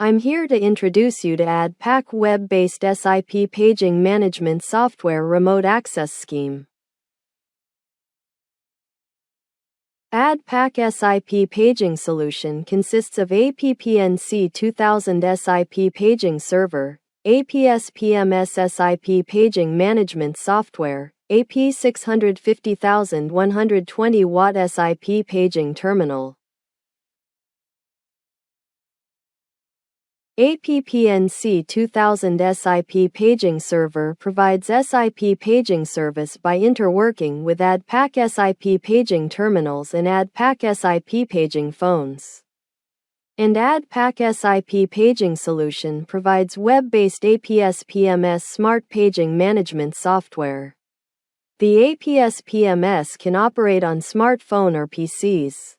I'm here to introduce you to AdPack web-based SIP paging management software remote access scheme. AdPack SIP paging solution consists of APPNC 2000 SIP paging server, APS-PMS SIP paging management software, AP 650120 watt SIP paging terminal. APPNC 2000 SIP paging server provides SIP paging service by interworking with ADPAC SIP paging terminals and ADPAC SIP paging phones. And ADPAC SIP paging solution provides web-based APS PMS smart paging management software. The APS PMS can operate on smartphone or PCs.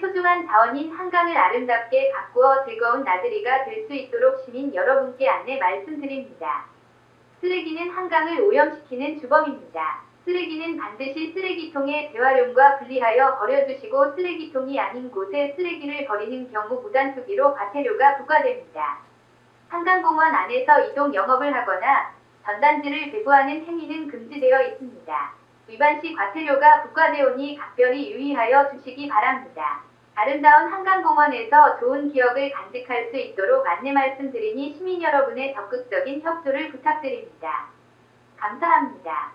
소중한 자원인 한강을 아름답게 가꾸어 즐거운 나들이가 될 수 있도록 시민 여러분께 안내 말씀드립니다. 쓰레기는 한강을 오염시키는 주범입니다. 쓰레기는 반드시 쓰레기통에 재활용과 분리하여 버려주시고 쓰레기통이 아닌 곳에 쓰레기를 버리는 경우 무단 투기로 과태료가 부과됩니다. 한강공원 안에서 이동 영업을 하거나 전단지를 배부하는 행위는 금지되어 있습니다. 위반 시 과태료가 부과되오니 각별히 유의하여 주시기 바랍니다. 아름다운 한강공원에서 좋은 기억을 간직할 수 있도록 안내 말씀드리니 시민 여러분의 적극적인 협조를 부탁드립니다. 감사합니다.